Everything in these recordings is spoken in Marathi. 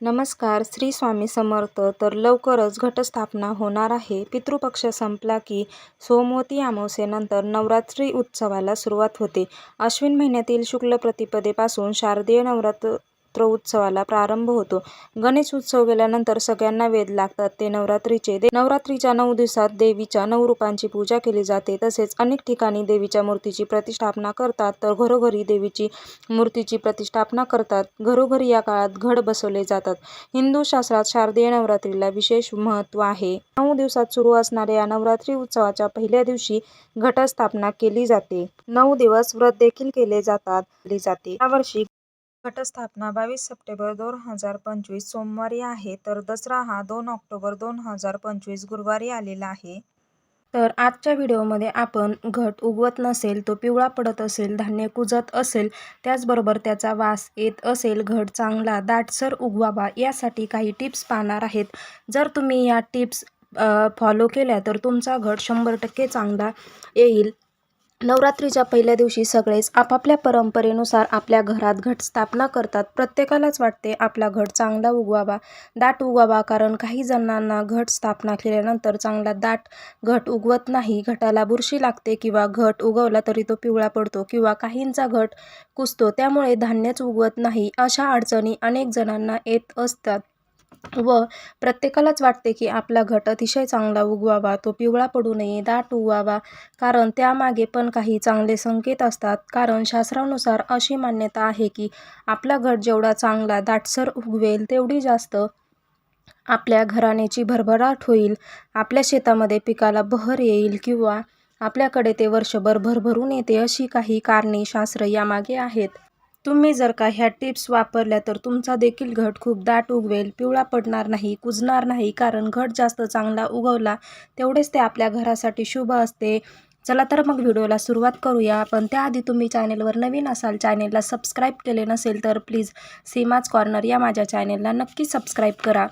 नमस्कार श्री स्वामी समर्थ. तर लवकरच घटस्थापना होणार आहे. पितृपक्ष संपला की सोमवती अमावस्येनंतर नवरात्री उत्सवाला सुरुवात होते. अश्विन महिन्यातील शुक्ल प्रतिपदेपासून शारदीय नवरात्र उत्सवाला प्रारंभ होतो. गणेश उत्सव गेल्यानंतर सगळ्यांना वेद लागतात. ते नवरात्रीचे दे नवरात्रीच्या नऊ दिवसात देवीच्या नऊ रूपांची पूजा केली जाते. तसेच अनेक ठिकाणी देवीच्या मूर्तीची प्रतिष्ठापना करतात. तर घरोघरी देवीची मूर्तीची प्रतिष्ठापना करतात. घरोघरी या काळात घट बसवले जातात. हिंदू शास्त्रात शारदीय नवरात्रीला विशेष महत्त्व आहे. नऊ दिवसात सुरू असणाऱ्या या नवरात्री उत्सवाच्या पहिल्या दिवशी घटस्थापना केली जाते. नऊ दिवस व्रत देखील केले जातात. केली जाते यावर्षी घटस्थापना बावीस सप्टेंबर दोन हजार पंचवीस सोमवारी आहे तर दसरा हा दोन ऑक्टोबर दोन हजार पंचवीस गुरुवारी आलेला आहे. तर आजच्या व्हिडिओमध्ये आपण घट उगवत नसेल तो पिवळा पडत असेल धान्य कुजत असेल त्याचबरोबर त्याचा वास येत असेल घट चांगला दाटसर उगवावा यासाठी काही टिप्स पाहणार आहेत. जर तुम्ही या टिप्स फॉलो केल्या तर तुमचा घट शंभर टक्के चांगला येईल. नवरात्रीच्या पहिल्या दिवशी सगळेच आपापल्या परंपरेनुसार आपल्या घरात घट स्थापना करतात. प्रत्येकालाच वाटते आपला घट चांगला उगवावा दाट उगवावा कारण काही जणांना घट स्थापना केल्यानंतर चांगला दाट घट उगवत नाही. घटाला बुरशी लागते किंवा घट उगवला तरी तो पिवळा पडतो किंवा काहींचा घट कुसतो त्यामुळे धान्यच उगवत नाही अशा अडचणी अनेक जणांना येत असतात. व प्रत्येकालाच वाटते की आपला घट अतिशय चांगला उगवावा तो पिवळा पडू नये दाट उगवावा. कारण त्यामागे पण काही चांगले संकेत असतात. कारण शास्त्रानुसार अशी मान्यता आहे की आपला घट जेवढा चांगला दाटसर उगवेल तेवढी जास्त आपल्या घराण्याची भरभराट होईल. आपल्या शेतामध्ये पिकाला बहर येईल किंवा आपल्याकडे ते वर्षभर भरभरून येते अशी काही कारणे शास्त्र यामागे आहेत. तुम्ही जर का ह्या टिप्स वापरल्या तर तुमचा देखील घट खूप दाट उगवेल. पिवळा पडणार नाही कुजणार नाही कारण घट जास्त चांगला उगवला तेवढेच ते आपल्या घरासाठी शुभ असते. चला तर मग व्हिडिओला सुरुवात करूया. पण त्याआधी तुम्ही चॅनेलवर नवीन असाल चॅनेलला सबस्क्राईब केले नसेल तर प्लीज सीमाच कॉर्नर या माझ्या चॅनेलला नक्की सबस्क्राईब करा.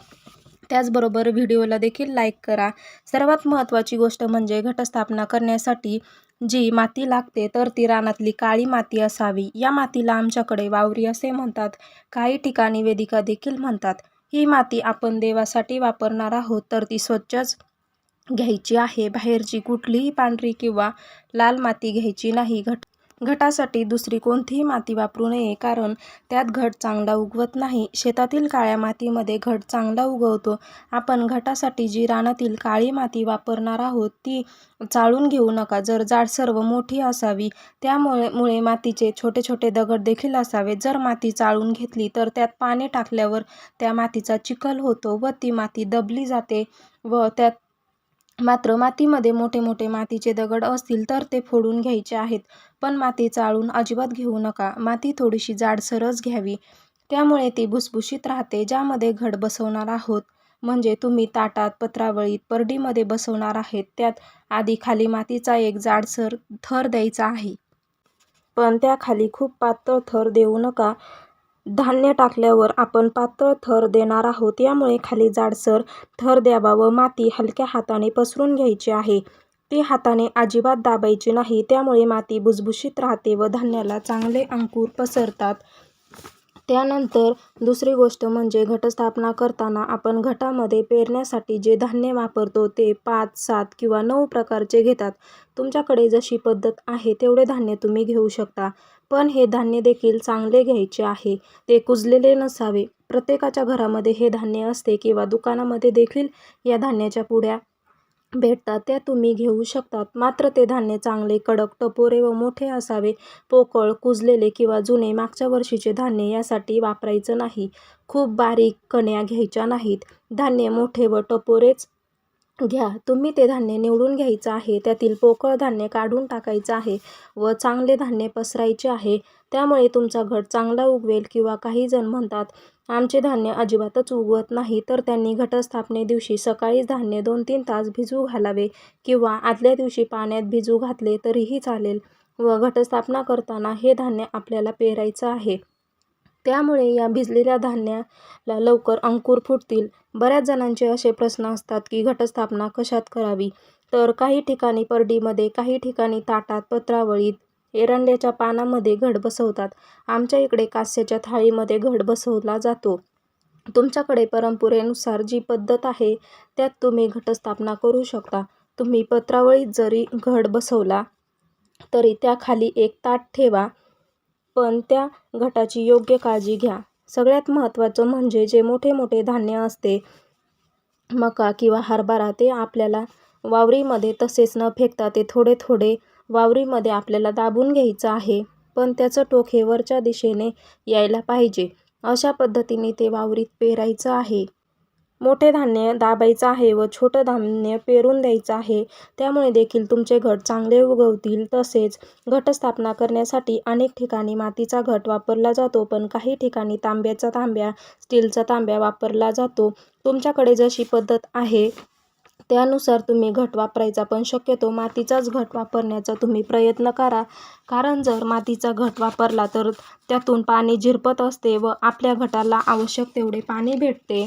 त्याचबरोबर व्हिडिओला देखील लाईक करा. सर्वात महत्त्वाची गोष्ट म्हणजे घटस्थापना करण्यासाठी जी माती लागते तर ती रानातली काळी माती असावी. या मातीला आमच्याकडे वावरी असे म्हणतात. काही ठिकाणी वेदिका देखील म्हणतात. ही माती आपण देवासाठी वापरणार आहोत तर ती स्वच्छच घ्यायची आहे. बाहेरची कुठलीही पांढरी किंवा लाल माती घ्यायची नाही. घट घटासाठी दुसरी कोणतीही माती वापरू नये कारण त्यात घट चांगला उगवत नाही. शेतातील काळ्या मातीमध्ये घट चांगला उगवतो. आपण घटासाठी जी रानातील काळी माती वापरणार आहोत ती चाळून घेऊ नका. जर जाड सर्व मोठी असावी त्यामुळे मुळे मातीचे छोटे छोटे दगड देखील असावे जर माती चाळून घेतली तर त्यात पाणी टाकल्यावर त्या मातीचा चिखल होतो व ती माती दबली जाते व त्यात मात्र मातीमध्ये मोठे मोठे मातीचे दगड असतील तर ते फोडून घ्यायचे आहेत. पण माती चाळून अजिबात घेऊ नका. माती थोडीशी जाडसरच घ्यावी. त्यामुळे ती भुसभुशीत राहते ज्यामध्ये घड बसवणार आहोत. म्हणजे तुम्ही ताटात पत्रावळीत परडीमध्ये बसवणार आहेत. त्यात आधी खाली मातीचा एक जाडसर थर द्यायचा आहे. पण त्याखाली खूप पातळ थर देऊ नका. धान्य टाकल्यावर आपण पातळ थर देणार आहोत. यामुळे खाली जाडसर थर द्यावा व माती हलक्या हाताने पसरून घ्यायची आहे. ती हाताने अजिबात दाबायची नाही. त्यामुळे माती भुसभुशीत राहते व धान्याला चांगले अंकुर पसरतात. त्यानंतर दुसरी गोष्ट म्हणजे घटस्थापना करताना आपण घटामध्ये पेरण्यासाठी जे धान्य वापरतो ते पाच सात किंवा नऊ प्रकारचे घेतात. तुमच्याकडे जशी पद्धत आहे तेवढे धान्य तुम्ही घेऊ शकता. पण हे धान्य देखील चांगले घ्यायचे आहे. ते कुजलेले नसावे. प्रत्येकाच्या घरामध्ये हे धान्य असते किंवा दुकानामध्ये देखील या धान्याच्या पुड्या भेटतात त्या तुम्ही घेऊ शकतात. मात्र ते धान्य चांगले कडक टपोरे व मोठे असावे. पोकळ कुजलेले किंवा जुने मागच्या वर्षीचे धान्य यासाठी वापरायचं नाही. खूप बारीक कण्या घ्यायच्या नाहीत. धान्य मोठे व टपोरेच घ्या. तुम्ही ते धान्य निवडून घ्यायचं आहे. त्यातील पोकळ धान्य काढून टाकायचं आहे व चांगले धान्य पसरायचे आहे. त्यामुळे तुमचा घट चांगला उगवेल किंवा काही जण म्हणतात आमचे धान्य अजिबातच उगवत नाही तर त्यांनी घटस्थापने दिवशी सकाळीच धान्य दोन तीन तास भिजू घालावे किंवा आदल्या दिवशी पाण्यात भिजू घातले तरीही चालेल व घटस्थापना करताना हे धान्य आपल्याला पेरायचं आहे. त्यामुळे या भिजलेल्या धान्याला लवकर अंकुर फुटतील. बऱ्याच जणांचे असे प्रश्न असतात की घटस्थापना कशात करावी? तर काही ठिकाणी परडीमध्ये काही ठिकाणी ताटात पत्रावळीत एरंड्याच्या पानामध्ये घड बसवतात. आमच्या इकडे कास्याच्या थाळीमध्ये घड बसवला जातो. तुमच्याकडे परंपरेनुसार जी पद्धत आहे त्यात तुम्ही घटस्थापना करू शकता. तुम्ही पत्रावळीत जरी घड बसवला तरी त्याखाली एक ताट ठेवा पण त्या घटाची योग्य काळजी घ्या. सगळ्यात महत्त्वाचं म्हणजे जे मोठे मोठे धान्य असते मका किंवा हरभरा ते आपल्याला वावरीमध्ये तसेच न फेकता ते थोडे थोडे वावरीमध्ये आपल्याला दाबून घ्यायचं आहे पण त्याचं टोक हे वरच्या दिशेने यायला पाहिजे. अशा पद्धतीने ते वावरीत पेरायचं आहे. मोठे धान्य दाबायचं आहे व छोटं धान्य पेरून द्यायचं आहे. त्यामुळे देखील तुमचे घट चांगले उगवतील. तसेच घटस्थापना करण्यासाठी अनेक ठिकाणी मातीचा घट वापरला जातो पण काही ठिकाणी तांब्याचा तांब्या स्टीलचा तांब्या वापरला जातो. तुमच्याकडे जशी पद्धत आहे त्यानुसार तुम्ही घट वापरायचा पण शक्यतो मातीचाच घट वापरण्याचा तुम्ही प्रयत्न करा. कारण जर मातीचा घट वापरला तर त्यातून पाणी झिरपत असते व आपल्या घटाला आवश्यक तेवढे पाणी भेटते.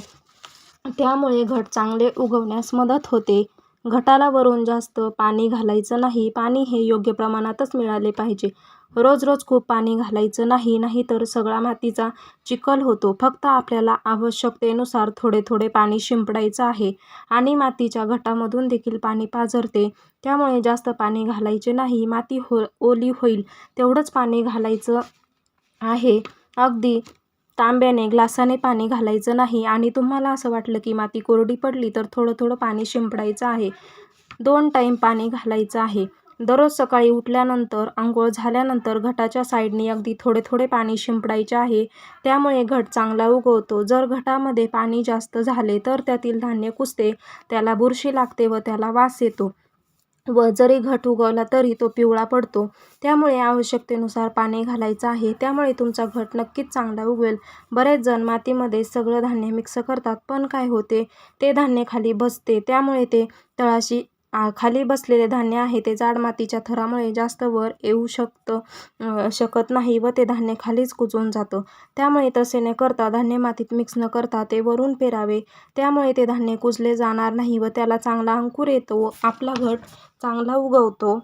त्यामुळे घट चांगले उगवण्यास मदत होते. घटाला वरून जास्त पाणी घालायचं नाही. पाणी हे योग्य प्रमाणातच मिळाले पाहिजे. रोज रोज खूप पाणी घालायचं नाही नाहीतर सगळा मातीचा चिखल होतो. फक्त आपल्याला आवश्यकतेनुसार थोडे थोडे पाणी शिंपडायचं आहे आणि मातीच्या घटामधून देखील पाणी पाझरते. त्यामुळे जास्त पाणी घालायचे नाही. माती हो ओली होईल तेवढंच पाणी घालायचं आहे. अगदी तांब्याने ग्लासाने पाणी घालायचं नाही आणि तुम्हाला असं वाटलं की माती कोरडी पडली तर थोडं थोडं पाणी शिंपडायचं आहे. दोन टाईम पाणी घालायचं आहे. दररोज सकाळी उठल्यानंतर आंघोळ झाल्यानंतर घटाच्या साईडने अगदी थोडे थोडे पाणी शिंपडायचे आहे. त्यामुळे घट चांगला उगवतो. जर घटामध्ये पाणी जास्त झाले तर त्यातील धान्य कुसते त्याला बुरशी लागते व त्याला वास येतो. व जरी घट उगवला तरी तो पिवळा पडतो. त्यामुळे आवश्यकतेनुसार पाणी घालायचं आहे. त्यामुळे तुमचा घट नक्कीच चांगला उगवेल. बरेच जण मातीमध्ये सगळं धान्य मिक्स करतात पण काय होते? ते धान्य खाली बसते. त्यामुळे ते तळाशी खाली बसलेले धान्य आहे ते जाड मातीच्या थरामुळे जास्त वर येऊ शकतं शकत नाही व ते धान्य खालीच कुजून जातं. त्यामुळे तसे न करता धान्य मातीत मिक्स न करता ते वरून पेरावे. त्यामुळे ते धान्य कुजले जाणार नाही व त्याला चांगला अंकुर येतो व आपला घट चांगला उगवतो.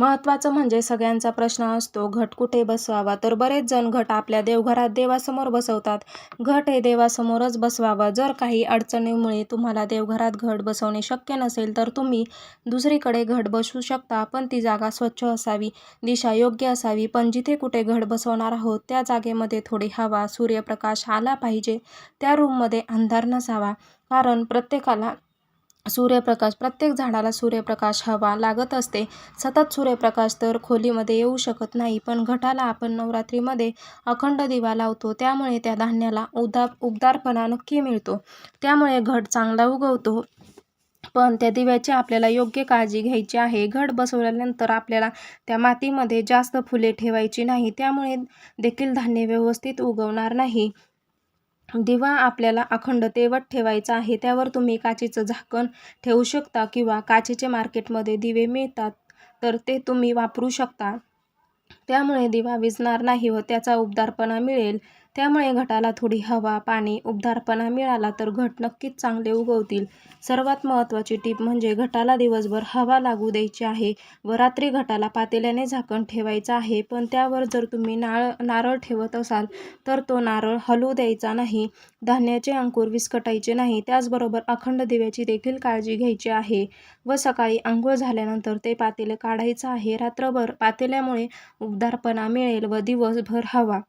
महत्त्वाचं म्हणजे सगळ्यांचा प्रश्न असतो घट कुठे बसवावा? तर बरेच जण घट आपल्या देवघरात देवासमोर बसवतात. घट हे देवासमोरच बसवावा. जर काही अडचणीमुळे तुम्हाला देवघरात घट बसवणे शक्य नसेल तर तुम्ही दुसरीकडे घट बसवू शकता पण ती जागा स्वच्छ असावी दिशा योग्य असावी. पण जिथे कुठे घट बसवणार आहोत त्या जागेमध्ये थोडी हवा सूर्यप्रकाश आला पाहिजे. त्या रूममध्ये अंधार नसावा कारण प्रत्येकाला सूर्यप्रकाश प्रत्येक झाडाला सूर्यप्रकाश हवा लागत असते. सतत सूर्यप्रकाश तर खोलीमध्ये येऊ शकत नाही पण घटाला आपण नवरात्रीमध्ये अखंड दिवा लावतो. त्यामुळे त्या धान्याला उदा उबदारपणा नक्की मिळतो. त्यामुळे घट चांगला उगवतो. पण त्या दिव्याची आपल्याला योग्य काळजी घ्यायची आहे. घट बसवल्यानंतर आपल्याला त्या मातीमध्ये जास्त फुले ठेवायची नाही. त्यामुळे देखील धान्य व्यवस्थित उगवणार नाही. दिवा आपल्याला अखंड तेवत ठेवायचा आहे त्यावर तुम्ही काचेचं झाकण ठेवू शकता किंवा काचेचे मार्केटमध्ये दिवे मिळतात तर ते तुम्ही वापरू शकता. त्यामुळे दिवा विजणार नाही व त्याचा उबदारपणा मिळेल. त्यामुळे घटाला थोडी हवा पाणी उबदारपणा मिळाला तर घट नक्कीच चांगले उगवतील. सर्वात महत्त्वाची टीप म्हणजे घटाला दिवसभर हवा लागू द्यायची आहे व रात्री घटाला पातेल्याने झाकण ठेवायचं आहे. पण त्यावर जर तुम्ही नाळ नारळ ठेवत असाल तर तो नारळ हलू द्यायचा नाही धान्याचे अंकुर विस्कटायचे नाही त्याचबरोबर अखंड दिव्याची देखील काळजी घ्यायची आहे व सकाळी आंघोळ झाल्यानंतर ते पातेले काढायचं आहे. रात्रभर पातेल्यामुळे उबदारपणा मिळेल व दिवसभर हवा.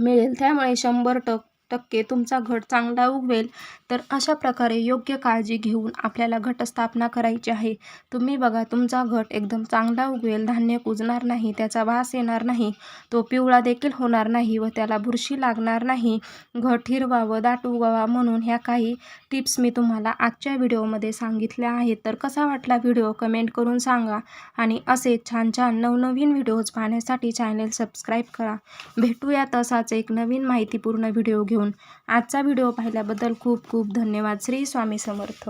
मिळेल. त्यामुळे शंभर टक्के टक्के तुमचा घट चांगला उगवेल तर अशा प्रकारे योग्य काळजी घेऊन आपल्याला घटस्थापना करायची आहे. तुम्ही बघा तुमचा घट एकदम चांगला उगवेल धान्य कुजणार नाही त्याचा वास येणार नाही तो पिवळा देखील होणार नाही व त्याला बुरशी लागणार नाही. घट हिरवा व दाट उगवा म्हणून ह्या काही टिप्स मी तुम्हाला आजच्या व्हिडिओमध्ये सांगितल्या आहेत. तर कसा वाटला व्हिडिओ कमेंट करून सांगा आणि असे छान छान नवनवीन व्हिडिओज पाहण्यासाठी चॅनल सबस्क्राईब करा. भेटूया तसाच एक नवीन माहितीपूर्ण व्हिडिओ घेऊन. घेऊन आजचा व्हिडिओ पाहिल्याबद्दल खूप खूप धन्यवाद. श्री स्वामी समर्थ.